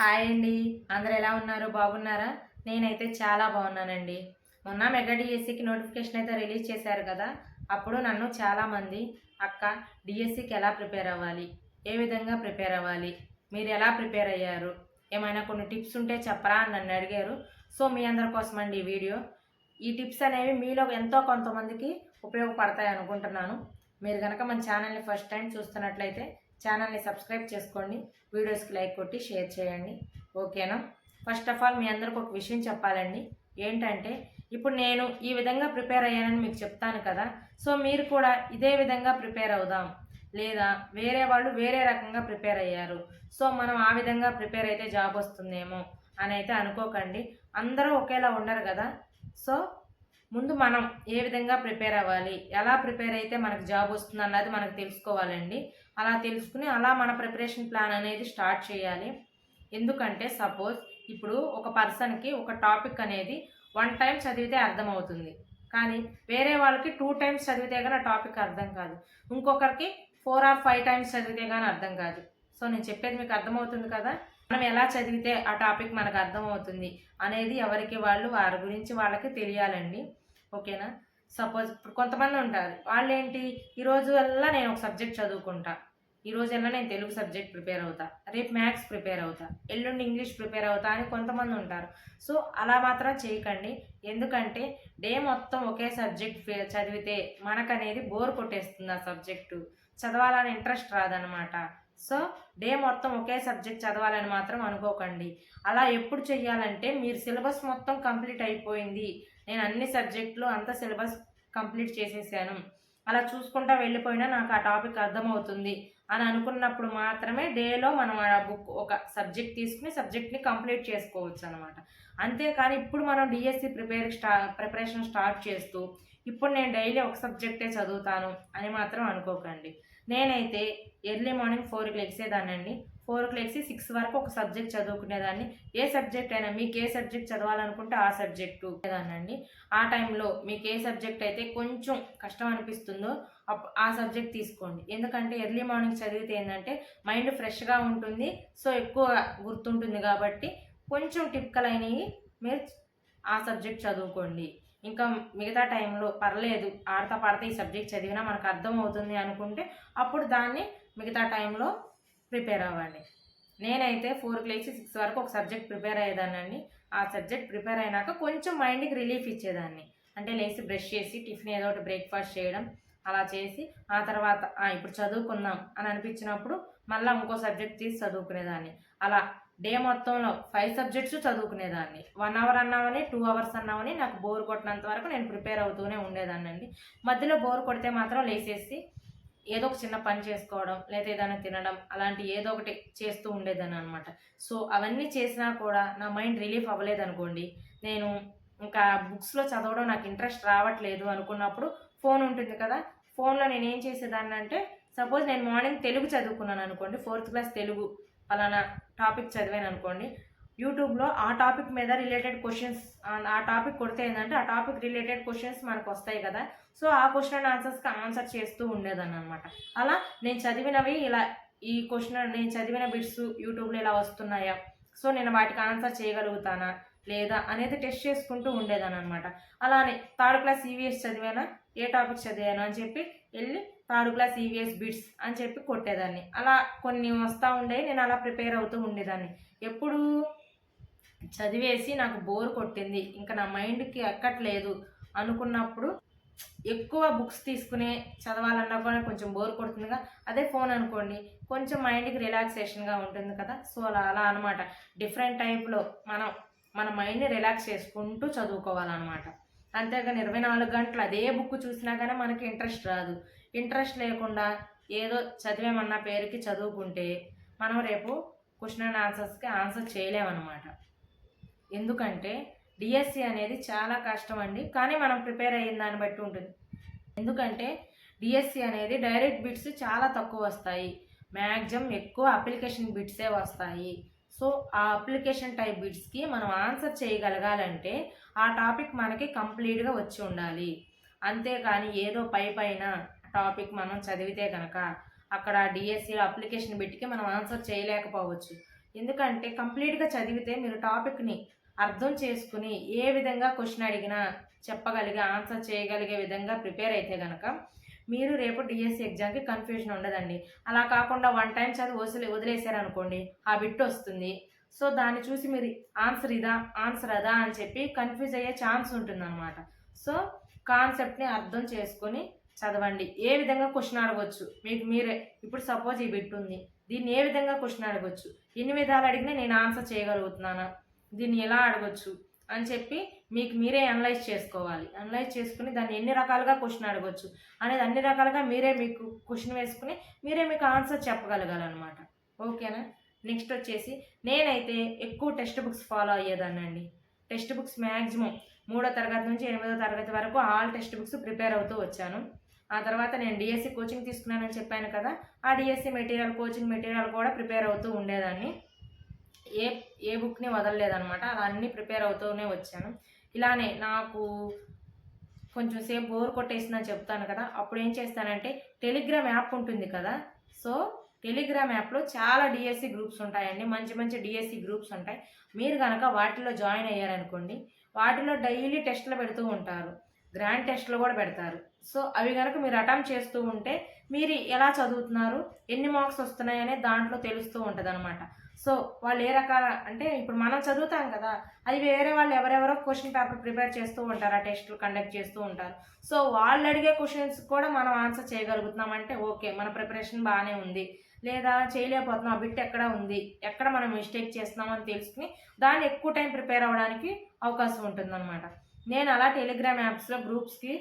Hi అండి. అందరు ఎలా ఉన్నారు? బాగున్నారా? నేనైతే చాలా బాగున్నానండి. మొన్న మెగా డిఎస్సికి నోటిఫికేషన్ అయితే రిలీజ్ చేశారు కదా అప్పుడు నన్ను చాలామంది అక్క డిఎస్సికి ఎలా ప్రిపేర్ అవ్వాలి? ఏ విధంగా ప్రిపేర్ అవ్వాలి? మీరు ఎలా ప్రిపేర్ అయ్యారు? ఏమైనా కొన్ని టిప్స్ ఉంటే చెప్పరా అని నన్ను అడిగారు. సో మీ అందరి కోసం అండి ఈ వీడియో. ఈ టిప్స్ అనేవి మీలో ఎంతో కొంతమందికి ఉపయోగపడతాయి అనుకుంటున్నాను. మీరు కనుక మన ఛానల్ని ఫస్ట్ టైం చూస్తున్నట్లయితే ఛానల్ని సబ్స్క్రైబ్ చేసుకోండి వీడియోస్కి లైక్ కొట్టి షేర్ చేయండి. ఓకేనా? ఫస్ట్ ఆఫ్ ఆల్ మీ అందరికి ఒక విషయం చెప్పాలండి. ఏంటంటే ఇప్పుడు నేను ఈ విధంగా ప్రిపేర్ అయ్యానని మీకు చెప్తాను కదా. సో మీరు కూడా ఇదే విధంగా ప్రిపేర్ అవుదాం. లేదా వేరే వాళ్ళు వేరే రకంగా ప్రిపేర్ అయ్యారు. సో మనం ఆ విధంగా ప్రిపేర్ అయితే జాబ్ వస్తుందేమో అని అయితే అనుకోకండి. అందరూ ఒకేలా ఉండరు కదా. సో ముందు మనం ఏ విధంగా ప్రిపేర్ అవ్వాలి ఎలా ప్రిపేర్ అయితే మనకు జాబ్ వస్తుంది అన్నది మనకు తెలుసుకోవాలండి. అలా తెలుసుకుని అలా మన ప్రిపరేషన్ ప్లాన్ అనేది స్టార్ట్ చేయాలి. ఎందుకంటే సపోజ్ ఇప్పుడు ఒక పర్సన్కి ఒక టాపిక్ అనేది వన్ టైం చదివితే అర్థమవుతుంది. కానీ వేరే వాళ్ళకి టూ టైమ్స్ చదివితే కానీ ఆ టాపిక్ అర్థం కాదు. ఇంకొకరికి ఫోర్ ఆర్ ఫైవ్ టైమ్స్ చదివితే కానీ అర్థం కాదు. సో నేను చెప్పేది మీకు అర్థమవుతుంది కదా? మనం ఎలా చదివితే ఆ టాపిక్ మనకు అర్థమవుతుంది అనేది ఎవరికి వాళ్ళు వారి గురించి వాళ్ళకి తెలియాలండి. ఓకేనా? సపోజ్ ఇప్పుడు కొంతమంది ఉంటారు. వాళ్ళు ఏంటి ఈరోజు వల్ల నేను ఒక సబ్జెక్ట్ చదువుకుంటా. ఈ రోజైనా నేను తెలుగు సబ్జెక్ట్ ప్రిపేర్ అవుతా. రేపు మ్యాథ్స్ ప్రిపేర్ అవుతా. ఎల్లుండి ఇంగ్లీష్ ప్రిపేర్ అవుతా అని కొంతమంది ఉంటారు. సో అలా మాత్రం చేయకండి. ఎందుకంటే డే మొత్తం ఒకే సబ్జెక్ట్ చదివితే మనకనేది బోర్ కొట్టేస్తుంది ఆ సబ్జెక్టు. చదవాలని ఇంట్రెస్ట్ రాదనమాట సో డే మొత్తం ఒకే సబ్జెక్ట్ చదవాలని మాత్రం అనుకోకండి. అలా ఎప్పుడు చెయ్యాలంటే మీరు సిలబస్ మొత్తం కంప్లీట్ అయిపోయింది. నేను అన్ని సబ్జెక్టులు అంత సిలబస్ కంప్లీట్ చేసేసాను. అలా చూసుకుంటా వెళ్ళిపోయినా నాకు ఆ టాపిక్ అర్థమవుతుంది అని అనుకున్నప్పుడు మాత్రమే డేలో మనం ఆ బుక్ ఒక సబ్జెక్ట్ తీసుకుని సబ్జెక్ట్ని కంప్లీట్ చేసుకోవచ్చు అనమాట అంతేకాని ఇప్పుడు మనం డిఎస్సి ప్రిపేర్ స్టా ప్రిపరేషన్ స్టార్ట్ చేస్తూ ఇప్పుడు నేను డైలీ ఒక సబ్జెక్టే చదువుతాను అని మాత్రం అనుకోకండి. నేనైతే ఎర్లీ మార్నింగ్ ఫోర్కి లెగిసేదానండి ఫోర్ క్లేసి సిక్స్ వరకు ఒక సబ్జెక్ట్ చదువుకునేదాన్ని. ఏ సబ్జెక్ట్ అయినా మీకు ఏ సబ్జెక్ట్ చదవాలనుకుంటే ఆ సబ్జెక్టు దానండి ఆ టైంలో మీకు ఏ సబ్జెక్ట్ అయితే కొంచెం కష్టం అనిపిస్తుందో అప్- ఆ సబ్జెక్ట్ తీసుకోండి. ఎందుకంటే ఎర్లీ మార్నింగ్ చదివితే ఏంటంటే మైండ్ ఫ్రెష్గా ఉంటుంది. సో ఎక్కువ గుర్తుంటుంది కాబట్టి కొంచెం టిపికల్ అయినవి మీరు ఆ సబ్జెక్ట్ చదువుకోండి. ఇంకా మిగతా టైంలో పర్లేదు ఆడతా పాడతా ఈ సబ్జెక్ట్ చదివినా మనకు అర్థం అవుతుంది అనుకుంటే అప్పుడు దాన్ని మిగతా టైంలో ప్రిపేర్ అవ్వండి నేనైతే ఫోర్కి లేచి సిక్స్ వరకు ఒక సబ్జెక్ట్ ప్రిపేర్ అయ్యేదానండి ఆ సబ్జెక్ట్ ప్రిపేర్ అయినాక కొంచెం మైండ్కి రిలీఫ్ ఇచ్చేదాన్ని. అంటే లేచి బ్రష్ చేసి టిఫిన్ ఏదో ఒకటి బ్రేక్ఫాస్ట్ చేయడం అలా చేసి ఆ తర్వాత ఇప్పుడు చదువుకుందాం అని అనిపించినప్పుడు మళ్ళీ ఇంకో సబ్జెక్ట్ తీసి చదువుకునేదాన్ని. అలా డే మొత్తంలో ఫైవ్ సబ్జెక్ట్స్ చదువుకునేదాన్ని. వన్ అవర్ అన్నామని టూ అవర్స్ అన్నామని నాకు బోర్ కొట్టినంత వరకు నేను ప్రిపేర్ అవుతూనే ఉండేదాన్ని అండి మధ్యలో బోర్ కొడితే మాత్రం లేచేసి ఏదో ఒక చిన్న పని చేసుకోవడం లేదా ఏదైనా తినడం అలాంటి ఏదో ఒకటి చేస్తూ ఉండేదాన్ని అనమాట సో అవన్నీ చేసినా కూడా నా మైండ్ రిలీఫ్ అవ్వలేదనుకోండి నేను ఇంకా బుక్స్లో చదవడం నాకు ఇంట్రెస్ట్ రావట్లేదు అనుకున్నప్పుడు ఫోన్ ఉంటుంది కదా ఫోన్లో నేను ఏం చేసేదాన్ని అంటే సపోజ్ నేను మార్నింగ్ తెలుగు చదువుకున్నాను అనుకోండి ఫోర్త్ క్లాస్ తెలుగు ఫలానా టాపిక్ చదివాను అనుకోండి యూట్యూబ్లో ఆ టాపిక్ మీద రిలేటెడ్ క్వశ్చన్స్ ఆ టాపిక్ కొడితే ఏంటంటే ఆ టాపిక్ రిలేటెడ్ క్వశ్చన్స్ మనకు వస్తాయి కదా. సో ఆ క్వశ్చన్ అండ్ ఆన్సర్స్కి ఆన్సర్ చేస్తూ ఉండేదాన్ని అనమాట అలా నేను చదివినవి ఇలా ఈ క్వశ్చన్ నేను చదివిన బిట్స్ యూట్యూబ్లో ఇలా వస్తున్నాయా? సో నేను వాటికి ఆన్సర్ చేయగలుగుతానా? లేదా? అనేది టెస్ట్ చేసుకుంటూ ఉండేదాన్ని అనమాట అలానే థర్డ్ క్లాస్ ఈవీఎస్ చదివానా? ఏ టాపిక్ చదివాను? అని చెప్పి వెళ్ళి థర్డ్ క్లాస్ ఈవీఎస్ బిట్స్ అని చెప్పి కొట్టేదాన్ని. అలా కొన్ని వస్తూ ఉండేవి నేను అలా ప్రిపేర్ అవుతూ ఉండేదాన్ని. ఎప్పుడు? చదివేసి నాకు బోర్ కొట్టింది. ఇంకా నా మైండ్కి ఎక్కట్లేదు అనుకున్నప్పుడు ఎక్కువ బుక్స్ తీసుకునే చదవాలన్నా కూడా కొంచెం బోర్ కొడుతుందిగా. అదే ఫోన్ అనుకోండి కొంచెం మైండ్కి రిలాక్సేషన్గా ఉంటుంది కదా. సో అలా అలా అనమాట డిఫరెంట్ టైప్లో మనం మన మైండ్ని రిలాక్స్ చేసుకుంటూ చదువుకోవాలన్నమాట. అంతేగాని ఇరవై నాలుగు గంటలు అదే బుక్ చూసినా కానీ మనకి ఇంట్రెస్ట్ రాదు. ఇంట్రెస్ట్ లేకుండా ఏదో చదివేమన్న పేరుకి చదువుకుంటే మనం రేపు క్వశ్చన్ అండ్ ఆన్సర్స్కి ఆన్సర్ చేయలేమన్నమాట. ఎందుకంటే డిఎస్సి అనేది చాలా కష్టం అండి కానీ మనం ప్రిపేర్ అయిన దాన్ని బట్టి ఉంటుంది. ఎందుకంటే డిఎస్సి అనేది డైరెక్ట్ బిట్స్ చాలా తక్కువ వస్తాయి. మ్యాక్సిమం ఎక్కువ అప్లికేషన్ బిట్సే వస్తాయి. సో ఆ అప్లికేషన్ టైప్ బిట్స్కి మనం ఆన్సర్ చేయగలగాలంటే ఆ టాపిక్ మనకి కంప్లీట్గా వచ్చి ఉండాలి. అంతేకాని ఏదో పై పైన టాపిక్ మనం చదివితే కనుక అక్కడ డిఎస్సి అప్లికేషన్ బిట్కి మనం ఆన్సర్ చేయలేకపోవచ్చు. ఎందుకంటే కంప్లీట్గా చదివితే మీరు టాపిక్ని అర్థం చేసుకుని ఏ విధంగా క్వశ్చన్ అడిగినా చెప్పగలిగే ఆన్సర్ చేయగలిగే విధంగా ప్రిపేర్ అయితే కనుక మీరు రేపు డిఎస్సి ఎగ్జామ్కి కన్ఫ్యూజన్ ఉండదండి. అలా కాకుండా వన్ టైం చదివి వదిలే వదిలేశారనుకోండి ఆ బిట్ వస్తుంది. సో దాన్ని చూసి మీరు ఆన్సర్ ఇదా ఆన్సర్ అదా అని చెప్పి కన్ఫ్యూజ్ అయ్యే ఛాన్స్ ఉంటుందన్నమాట. సో కాన్సెప్ట్ని అర్థం చేసుకొని చదవండి. ఏ విధంగా క్వశ్చన్ అడగవచ్చు మీకు మీరే ఇప్పుడు సపోజ్ ఈ బిట్ ఉంది. దీన్ని ఏ విధంగా క్వశ్చన్ అడగవచ్చు ఎన్ని విధాలు అడిగినా నేను ఆన్సర్ చేయగలుగుతున్నానా? దీన్ని ఎలా అడగొచ్చు అని చెప్పి మీకు మీరే అనలైజ్ చేసుకోవాలి. అనలైజ్ చేసుకుని దాన్ని ఎన్ని రకాలుగా క్వశ్చన్ అడగొచ్చు అనేది అన్ని రకాలుగా మీరే మీకు క్వశ్చన్ వేసుకుని మీరే మీకు ఆన్సర్ చెప్పగలగాలన్నమాట. ఓకేనా నెక్స్ట్ వచ్చేసి నేనైతే ఎక్కువ టెక్స్ట్ బుక్స్ ఫాలో అయ్యేదానండి టెక్స్ట్ బుక్స్ మ్యాక్సిమం మూడో తరగతి నుంచి ఎనిమిదో తరగతి వరకు ఆల్ టెక్స్ట్ బుక్స్ ప్రిపేర్ అవుతూ వచ్చాను. ఆ తర్వాత నేను డిఎస్సి కోచింగ్ తీసుకున్నానని చెప్పాను కదా ఆ డిఎస్సి మెటీరియల్ కోచింగ్ మెటీరియల్ కూడా ప్రిపేర్ అవుతూ ఉండేదాన్ని. ఏ ఏ బుక్ని వదలలేదనమాట అలా అన్నీ ప్రిపేర్ అవుతూనే వచ్చాను. ఇలానే నాకు కొంచెం సేపు బోర్ కొట్టేసిందని చెప్తాను కదా. అప్పుడు ఏం చేస్తానంటే టెలిగ్రామ్ యాప్ ఉంటుంది కదా. సో టెలిగ్రామ్ యాప్లో చాలా డిఎస్సి గ్రూప్స్ ఉంటాయండి. మంచి మంచి డిఎస్సి గ్రూప్స్ ఉంటాయి. మీరు కనుక వాటిలో జాయిన్ అయ్యారనుకోండి వాటిలో డైలీ టెస్ట్లు పెడుతూ ఉంటారు. గ్రాండ్ టెస్ట్లు కూడా పెడతారు. సో అవి కనుక మీరు అటెంప్ట్ చేస్తూ ఉంటే మీరు ఎలా చదువుతున్నారు? ఎన్ని మార్క్స్ వస్తున్నాయనే దాంట్లో తెలుస్తూ ఉంటుంది అనమాట సో వాళ్ళు ఏ రకాల అంటే ఇప్పుడు మనం చదువుతాం కదా అది వేరే వాళ్ళు ఎవరెవరో క్వశ్చన్ పేపర్ ప్రిపేర్ చేస్తూ ఉంటారు ఆ టెస్టులు కండక్ట్ చేస్తూ ఉంటారు. సో వాళ్ళు అడిగే క్వశ్చన్స్ కూడా మనం ఆన్సర్ చేయగలుగుతున్నాం అంటే ఓకే మన ప్రిపరేషన్ బాగానే ఉంది. లేదా చేయలేకపోతున్నాం ఆ బిట్ ఎక్కడ ఉంది ఎక్కడ మనం మిస్టేక్ చేస్తున్నామని తెలుసుకుని దాన్ని ఎక్కువ టైం ప్రిపేర్ అవ్వడానికి అవకాశం ఉంటుందన్నమాట. నేను అలా టెలిగ్రామ్ యాప్స్లో గ్రూప్స్కి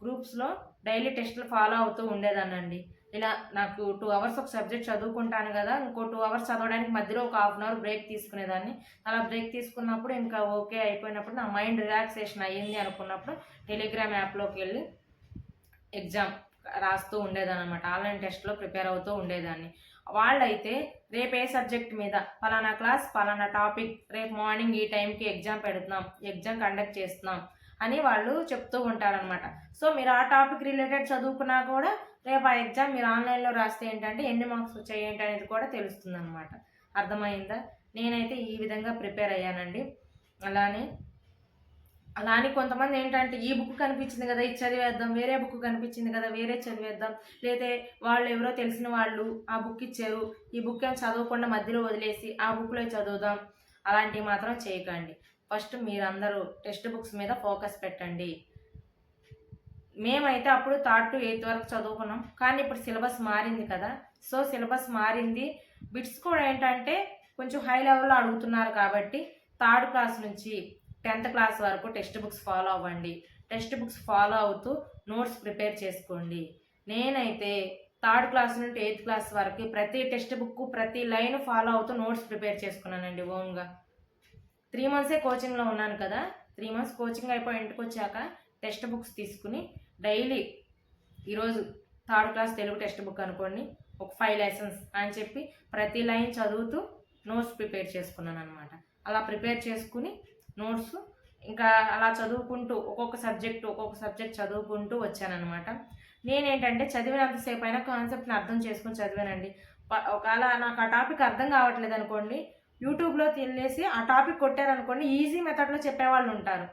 గ్రూప్స్లో డైలీ టెస్టులు ఫాలో అవుతూ ఉండేదానండి ఇలా నాకు టూ అవర్స్ ఒక సబ్జెక్ట్ చదువుకుంటాను కదా ఇంకో టూ అవర్స్ చదవడానికి మధ్యలో ఒక హాఫ్ అన్ అవర్ బ్రేక్ తీసుకునేదాన్ని. అలా బ్రేక్ తీసుకున్నప్పుడు ఇంకా ఓకే అయిపోయినప్పుడు నా మైండ్ రిలాక్సేషన్ అయ్యింది అనుకున్నప్పుడు టెలిగ్రామ్ యాప్లోకి వెళ్ళి ఎగ్జామ్ రాస్తూ ఉండేదాన్ని అనమాట ఆన్లైన్ టెస్ట్లో ప్రిపేర్ అవుతూ ఉండేదాన్ని. వాళ్ళైతే రేపు ఏ సబ్జెక్ట్ మీద పలానా క్లాస్ పలానా టాపిక్ రేపు మార్నింగ్ ఈ టైంకి ఎగ్జామ్ పెడుతున్నాం ఎగ్జామ్ కండక్ట్ చేస్తున్నాం అని వాళ్ళు చెప్తూ ఉంటారనమాట సో మీరు ఆ టాపిక్ రిలేటెడ్ చదువుకున్నా కూడా రేపు ఆ ఎగ్జామ్ మీరు ఆన్లైన్లో రాస్తే ఏంటంటే ఎన్ని మార్క్స్ వచ్చాయి ఏంటి అనేది కూడా తెలుస్తుంది అనమాట అర్థమైందా? నేనైతే ఈ విధంగా ప్రిపేర్ అయ్యానండి. అలానే అలా అని కొంతమంది ఏంటంటే ఈ బుక్ కనిపించింది కదా ఇది చదివేద్దాం వేరే బుక్ కనిపించింది కదా వేరే చదివేద్దాం. లేతే వాళ్ళు ఎవరో తెలిసిన వాళ్ళు ఆ బుక్ ఇచ్చారు ఈ బుక్ ఏం చదవకుండా మధ్యలో వదిలేసి ఆ బుక్లో చదువుదాం. అలాంటివి మాత్రం చేయకండి. ఫస్ట్ మీరందరూ టెక్స్ట్ బుక్స్ మీద ఫోకస్ పెట్టండి. మేమైతే అప్పుడు థర్డ్ టు ఎయిత్ వరకు చదువుకున్నాం. కానీ ఇప్పుడు సిలబస్ మారింది కదా. సో సిలబస్ మారింది. బిట్స్ కూడా ఏంటంటే కొంచెం హై లెవెల్లో అడుగుతున్నారు కాబట్టి థర్డ్ క్లాస్ నుంచి టెన్త్ క్లాస్ వరకు టెక్స్ట్ బుక్స్ ఫాలో అవ్వండి. టెక్స్ట్ బుక్స్ ఫాలో అవుతూ నోట్స్ ప్రిపేర్ చేసుకోండి. నేనైతే థర్డ్ క్లాస్ నుండి ఎయిత్ క్లాస్ వరకు ప్రతి టెక్స్ట్ బుక్ ప్రతి లైన్ ఫాలో అవుతూ నోట్స్ ప్రిపేర్ చేసుకున్నానండి ఓన్గా. త్రీ మంత్సే కోచింగ్లో ఉన్నాను కదా. త్రీ మంత్స్ కోచింగ్ అయిపోయి ఇంటికి వచ్చాక టెక్స్ట్ బుక్స్ తీసుకుని డైలీ ఈరోజు third class Telugu text book అనుకోండి ఒక ఫైవ్ లెసన్స్ అని చెప్పి ప్రతి లైన్ చదువుతూ నోట్స్ ప్రిపేర్ చేసుకున్నాను అనమాట అలా ప్రిపేర్ చేసుకుని నోట్స్ ఇంకా అలా చదువుకుంటూ ఒక్కొక్క సబ్జెక్టు ఒక్కొక్క సబ్జెక్ట్ చదువుకుంటూ వచ్చానమాట నేనేంటంటే చదివినంతసేపు అయినా కాన్సెప్ట్ని అర్థం చేసుకుని చదివానండి. ప- ఒకవేళ నాకు ఆ టాపిక్ అర్థం కావట్లేదు అనుకోండి యూట్యూబ్లో వెళ్ళేసి ఆ టాపిక్ కొట్టారనుకోండి ఈజీ మెథడ్లో చెప్పేవాళ్ళు ఉంటారు.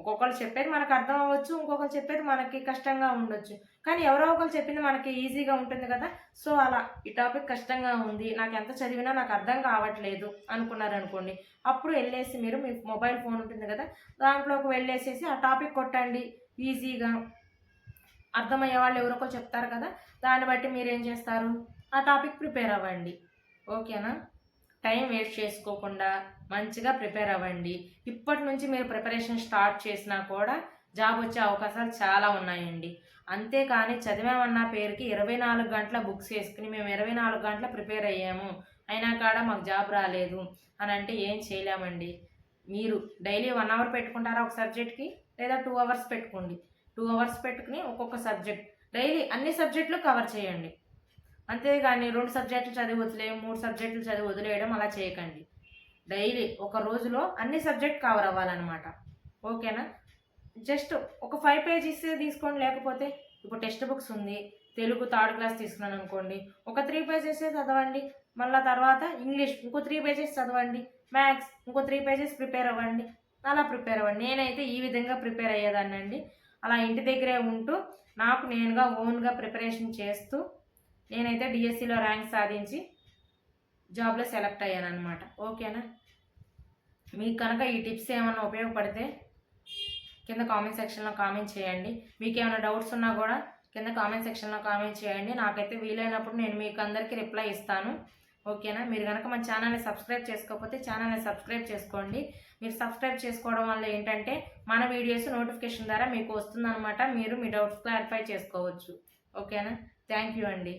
ఒక్కొక్కరు చెప్పేది మనకు అర్థం అవ్వచ్చు ఇంకొకరు చెప్పేది మనకి కష్టంగా ఉండొచ్చు. కానీ ఎవరో ఒకరు చెప్పింది మనకి ఈజీగా ఉంటుంది కదా సో అలా ఈ టాపిక్ కష్టంగా ఉంది నాకు ఎంత చదివినా నాకు అర్థం కావట్లేదు అనుకున్నారు అనుకోండి అప్పుడు వెళ్ళేసి మీరు మీ మొబైల్ ఫోన్ ఉంటుంది కదా దాంట్లోకి వెళ్ళేసేసి ఆ టాపిక్ కొట్టండి ఈజీగా అర్థమయ్యే వాళ్ళు ఎవరో ఒకరు చెప్తారు కదా దాన్ని బట్టి మీరు ఏం చేస్తారు? ఆ టాపిక్ ప్రిపేర్ అవ్వండి. ఓకేనా టైం వేస్ట్ చేసుకోకుండా మంచిగా ప్రిపేర్ అవ్వండి. ఇప్పటి నుంచి మీరు ప్రిపరేషన్ స్టార్ట్ చేసినా కూడా జాబ్ వచ్చే అవకాశాలు చాలా ఉన్నాయండి. అంతేకాని చదివామన్న పేరుకి ఇరవై నాలుగు గంటల బుక్స్ వేసుకుని మేము ఇరవై నాలుగు గంటల ప్రిపేర్ అయ్యాము. అయినా కాడ మాకు జాబ్ రాలేదు అని అంటే ఏం చేయలేమండి. మీరు డైలీ వన్ అవర్ పెట్టుకుంటారా ఒక సబ్జెక్ట్కి? లేదా టూ అవర్స్ పెట్టుకోండి. టూ అవర్స్ పెట్టుకుని ఒక్కొక్క సబ్జెక్ట్. డైలీ అన్ని సబ్జెక్టులు కవర్ చేయండి. అంతేగాని రెండు సబ్జెక్టులు చదివి మూడు సబ్జెక్టులు చదివి వదిలేయడం అలా చేయకండి. డైలీ ఒక రోజులో అన్ని సబ్జెక్ట్ కవర్ అవ్వాలన్నమాట. ఓకేనా? జస్ట్ ఒక ఫైవ్ పేజెస్ తీసుకోండి లేకపోతే ఇప్పుడు టెక్స్ట్ బుక్స్ ఉంది తెలుగు థర్డ్ క్లాస్ తీసుకున్నాను అనుకోండి ఒక త్రీ పేజెస్ చదవండి మళ్ళీ తర్వాత ఇంగ్లీష్ ఇంకో త్రీ పేజెస్ చదవండి మ్యాథ్స్ ఇంకో త్రీ పేజెస్ ప్రిపేర్ అవ్వండి అలా ప్రిపేర్ అవ్వండి. నేనైతే ఈ విధంగా ప్రిపేర్ అయ్యేదాన్నండి. అలా ఇంటి దగ్గరే ఉంటూ నాకు నేనుగా ఓన్గా ప్రిపరేషన్ చేస్తూ నేనైతే డిఎస్సిలో ర్యాంక్ సాధించి జాబ్లో సెలెక్ట్ అయ్యాను అనమాట ఓకేనా? మీకు కనుక ఈ టిప్స్ ఏమైనా ఉపయోగపడితే కింద కామెంట్ సెక్షన్లో కామెంట్ చేయండి. మీకు ఏమైనా డౌట్స్ ఉన్నా కూడా కింద కామెంట్ సెక్షన్లో కామెంట్ చేయండి. నాకైతే వీలైనప్పుడు నేను మీకు అందరికీ రిప్లై ఇస్తాను. ఓకేనా? మీరు కనుక మన ఛానల్ని సబ్స్క్రైబ్ చేసుకోకపోతే ఛానల్ని సబ్స్క్రైబ్ చేసుకోండి. మీరు సబ్స్క్రైబ్ చేసుకోవడం వల్ల ఏంటంటే మన వీడియోస్ నోటిఫికేషన్ ద్వారా మీకు వస్తుందన్నమాట. మీరు మీ డౌట్స్ క్లారిఫై చేసుకోవచ్చు. ఓకేనా? థ్యాంక్ యూ అండి.